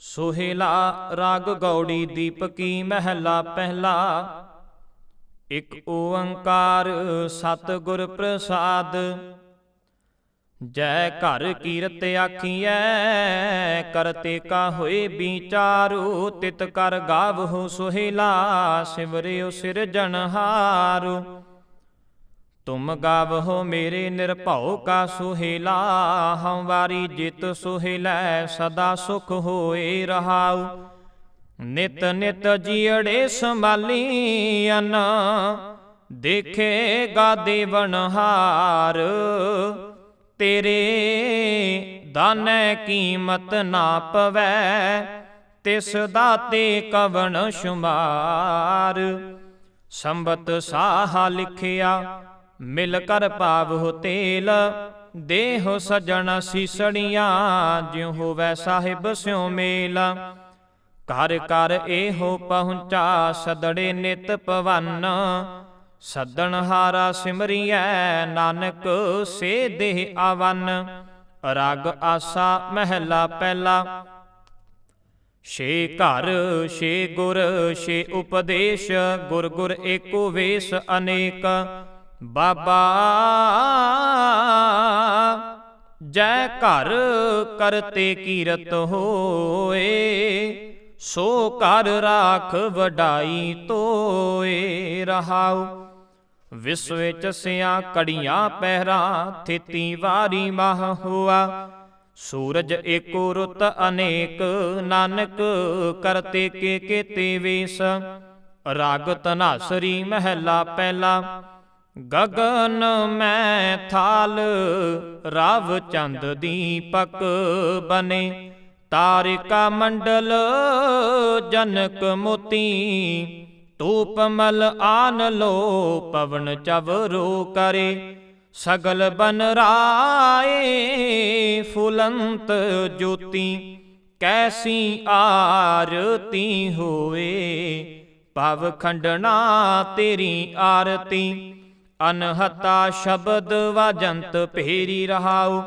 ਸੋਹਿਲਾ ਰਾਗ ਗੌੜੀ ਦੀਪਕੀ ਮਹਿਲਾ ਪਹਿਲਾ। ਇਕ ਓੰਕਾਰ ਸਤਿਗੁਰ ਪ੍ਰਸਾਦ। ਜੈ ਘਰ ਕੀਰਤ ਆਖੀਐ ਕਰਤੇ ਕਾ ਹੋਏ ਵਿਚਾਰੂ ਤਿਤ ਕਰ ਗਾਵਹੁ ਸੁਹੇਲਾ, ਸਿਵਰਿਓ ਸਿਰਜਣਹਾਰੂ ਤੁਮ ਗਾਵਹੁ ਮੇਰੇ ਨਿਰਭਉ ਕਾ ਸੁਹੇਲਾ ਹਮ ਵਾਰੀ ਜਿਤ ਸੁਹੇਲੈ ਸਦਾ ਸੁਖ ਹੋਏ ਰਹਾਉ। ਨਿਤ ਨਿਤ ਜੀੜੇ ਸੰਭਾਲੀ ਅਨ ਦੇਖੇਗਾ ਦੇਵਨਹਾਰ ਤੇਰੇ ਦਾਨੈ ਕੀਮਤ ਨਾ ਪਵੈ, ਤਿਸ ਦਾਤੇ ਕਵਣ ਸ਼ੁਮਾਰ। ਸੰਬਤ ਸਾਹ ਲਿਖਿਆ ਮਿਲ ਕਰ ਪਾਵਹੁ ਤੇਲ, ਦੇਹ ਸਜਣ ਸੀਸੜੀਆਂ, ਜਿਉ ਹੋਵੈ ਸਾਹਿਬ ਸਿਉ ਮੇਲ। ਘਰ ਘਰ ਇਹੋ ਪਹੁੰਚਾ ਸਦੜੇ ਨਿਤ ਪਵਨ ਸੱਦਣ ਹਾਰਾ ਸਿਮਰੀਐ ਨਾਨਕ ਸੇ ਦੇਹ ਆਵਨ। ਰਗ ਆਸਾ ਮਹਿਲਾ ਪਹਿਲਾ, ਛੇ ਘਰ, ਛੇ ਗੁਰ, ਛੇ ਉਪਦੇਸ਼, ਗੁਰ ਗੁਰ ਏਕੋ ਵੇਸ ਅਨੇਕ। ਬਾਬਾ ਜੈ ਘਰ ਕਰਤੇ ਕੀਰਤ ਹੋਏ, ਸੋ ਕਰ ਰਾਖ ਵਡਾਈ ਤੋਏ, ਰਹਾਉ। ਵਿਸਵ ਵਿੱਚ ਸਿਆ ਕੜੀਆਂ ਪਹਿਰਾ, ਥਿਤੀ ਵਾਰੀ ਮਾਹ ਹੁਆ। ਸੂਰਜ ਏਕੋ ਰੁੱਤ ਅਨੇਕ, ਨਾਨਕ ਕਰਤੇ ਕੇ ਕੇਤੇ ਵੇਸ। ਰਾਗ ਤਨਾਸਰੀ ਮਹਿਲਾ ਪਹਿਲਾ ਗਗਨ ਮੈਂ ਥਾਲ, ਰਵ ਚੰਦ ਦੀਪਕ ਬਨੇ। ਤਾਰਿਕਾ ਮੰਡਲ, ਜਨਕ ਮੋਤੀ। ਧੂਪ ਮਲ ਆਨ ਲੋ, ਪਵਨ ਚਵਰੋ ਕਰੇ। ਸਗਲ ਬਨ ਰਾਏ, ਫੁਲੰਤ ਜੋਤੀ। ਕੈਸੀ ਆਰਤੀ ਹੋਏ ਭਵ ਖੰਡਨਾ ਤੇਰੀ ਆਰਤੀ। ਅਨਹਤਾ ਸ਼ਬਦ ਵਾਜੰਤ ਭੇਰੀ ਰਹਾਉ।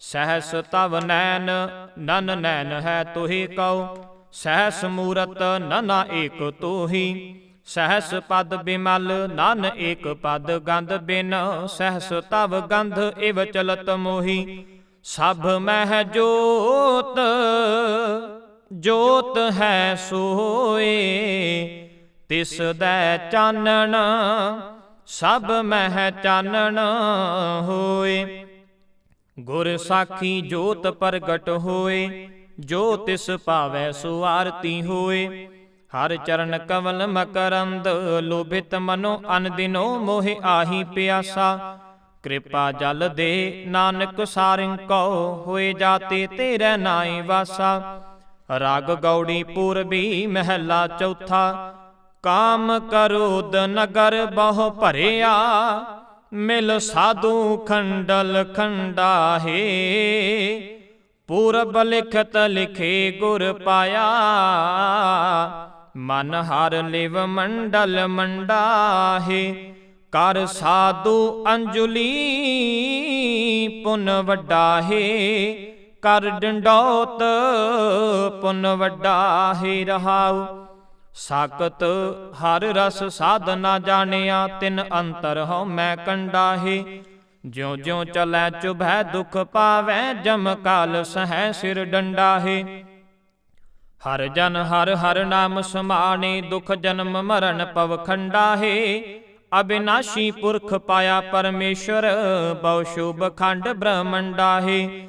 ਸਹਸ ਤਵ ਨੈਨ ਨਨ ਨੈਨ ਹੈ ਤੋਹੀ ਕਉ। ਸਹਸ ਮੂਰਤ ਨਨਾ ਏਕ ਤੋਹੀ। ਸਹਸ ਪਦ ਬਿਮਲ, ਨਨ ਏਕ ਪਦ ਗੰਧ ਬਿਨ। ਸਹਸ ਤਵ ਗੰਧ ਇਵ ਚਲਤ ਮੋਹੀ। ਸਭ ਮਹਿ ਜੋਤ ਜੋਤ ਹੈ ਸੋਏ। ਤਿਸ ਦੈ ਚਾਨਣ ਸਭ ਮਹਿ ਚਾਨਣ ਹੋਏ। ਗੁਰ ਸਾਖੀ ਜੋਤ ਪ੍ਰਗਟ ਹੋਏ, ਜੋ ਤਿਸ ਭਾਵੈ ਸੋ ਆਰਤੀ ਹੋਏ। ਹਰ ਚਰਨ ਕਵਲ ਮਕਰੰਦ, ਲੋਭਿਤ ਮਨੋ ਅਨਦਿਨੋ ਮੋਹਿ ਆਹੀ ਪਿਆਸਾ। ਕਿਰਪਾ ਜਲ ਦੇ ਨਾਨਕ ਸਾਰਿੰ ਕੋ ਹੋਏ ਜਾਤੇ ਤੇਰੇ ਨਾਈ ਵਾਸਾ। ਰਾਗ ਗੌੜੀ ਪੂਰਬੀ ਮਹਿਲਾ ਚੌਥਾ ਕਾਮ ਕਰੋਦ ਨਗਰ ਬਹੁ ਭਰਿਆ ਮਿਲ ਸਾਧੂ ਖੰਡਲ ਖੰਡਾਹੇ ਪੂਰਬ ਲਿਖਤ ਲਿਖੇ ਗੁਰ ਪਾਇਆ ਮਨ ਹਰ ਲਿਵ ਮੰਡਲ ਮੰਡਾਹੇ ਕਰ ਸਾਧੂ ਅੰਜੁਲੀ ਪੁਨ ਵੱਡਾਹੇ ਕਰ ਡੰਡੌਤ ਪੁਨ ਵੱਡਾਹੇ ਰਹਾਉ ਸਾਕਤ ਹਰ ਰਸ ਸਾਧਨਾ ਜਾਣਿਆ, ਤਿਨ ਅੰਤਰ ਹਉ ਮੈਂ ਕੰਡਾਹੇ। ਜਿਉ ਜਿਉ ਚਲੈ ਚੁਭੈ ਦੁਖ ਪਾਵੈ, ਜਮ ਕਾਲ ਸਹੈ ਸਿਰ ਡੰਡਾਹੇ। ਹਰ ਜਨ ਹਰ ਹਰ ਨਾਮ ਸਮਾਣੇ, ਦੁਖ ਜਨਮ ਮਰਨ ਪਵ ਖੰਡਾਹੇ। ਅਬਿਨਾਸ਼ੀ ਪੁਰਖ ਪਾਇਆ ਪਰਮੇਸ਼ਰ, ਬਹੁ ਸ਼ੁਭ ਖੰਡ ਬ੍ਰਹਮੰਡਾਹੇ।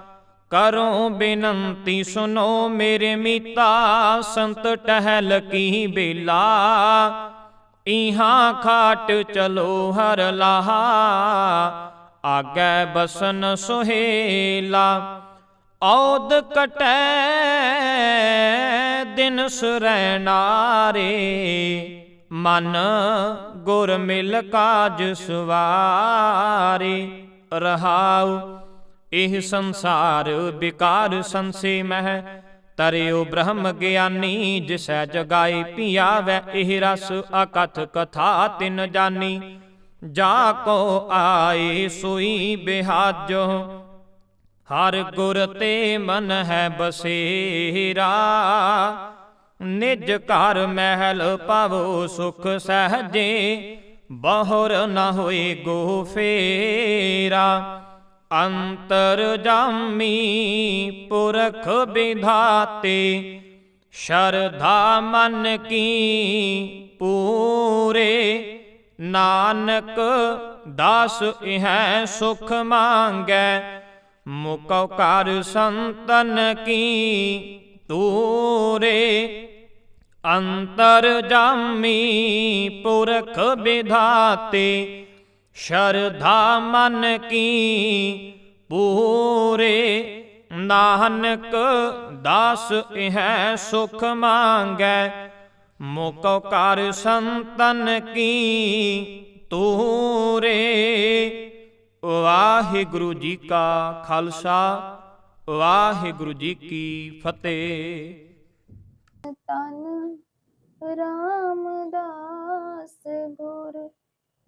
ਕਰੋ ਬੇਨੰਤੀ ਸੁਨੋ ਮੇਰੇ ਮੀਤਾ, ਸੰਤ ਟਹਿਲ ਕੀ ਬੇਲਾ। ਇਹਾਂ ਖਾਟ ਚਲੋ ਹਰ ਲਾਹਾ, ਆਗੇ ਬਸਨ ਸੁਹੇਲਾ। ਔਦ ਕਟੈ ਦਿਨ ਸੁਰੈ ਨਾਰੇ ਮਨ ਗੁਰ ਮਿਲ ਕਾਜ ਸਵਾਰੇ। ਰਹਾਉ ਇਹ ਸੰਸਾਰ ਵਿਕਾਰ ਸੰਸੇ ਮਹਿ। ਤਰਿਓ ਬ੍ਰਹਮ ਗਿਆਨੀ, ਜਿਸੈ ਜਗਾਏ ਪਿਆਵੈ, ਇਹ ਰਸ ਅਕਥ ਕਥਾ ਤਿਨ ਜਾਨੀ। ਜਾ ਕੋ ਆਏ ਸੋਈ ਬਿਹਾਜੋ, ਹਰ ਗੁਰ ਤੇ ਮਨ ਹੈ ਬਸੇਰਾ। ਨਿਜ ਘਰ ਮਹਿਲ ਪਾਵੋ ਸੁਖ ਸਹਜੇ, ਬਹੁਰ ਨ ਹੋਏ ਗੋ ਫੇਰਾ। ਅੰਤਰ ਜਾਮੀ ਪੁਰਖ ਵਿਧਾਤੇ, ਸ਼ਰਧਾ ਮਨ ਕੀ ਪੂਰੇ, ਨਾਨਕ ਦਾਸ ਇਹੈ ਸੁਖ ਮੰਗੈ ਮੁਕਉ ਕਰ ਸੰਤਨ ਕੀ ਤੂਰੇ। ਅੰਤਰ ਜਾਮੀ ਪੁਰਖ ਵਿਧਾਤੇ ਸ਼ਰਧਾ ਮਨ ਕੀ ਪੂਰੇ ਨਾਨਕ ਦਾਸ ਇਹੈ ਸੁਖ ਮੰਗੈ ਮੁਕਉ ਕਰ ਸੰਤਨ ਕੀ ਤੂਰੇ। ਵਾਹਿਗੁਰੂ ਜੀ ਕਾ ਖਾਲਸਾ, ਵਾਹਿਗੁਰੂ ਜੀ ਕੀ ਫਤਿਹ। ਤਨ ਰਾਮਦਾਸ ਗੁਰ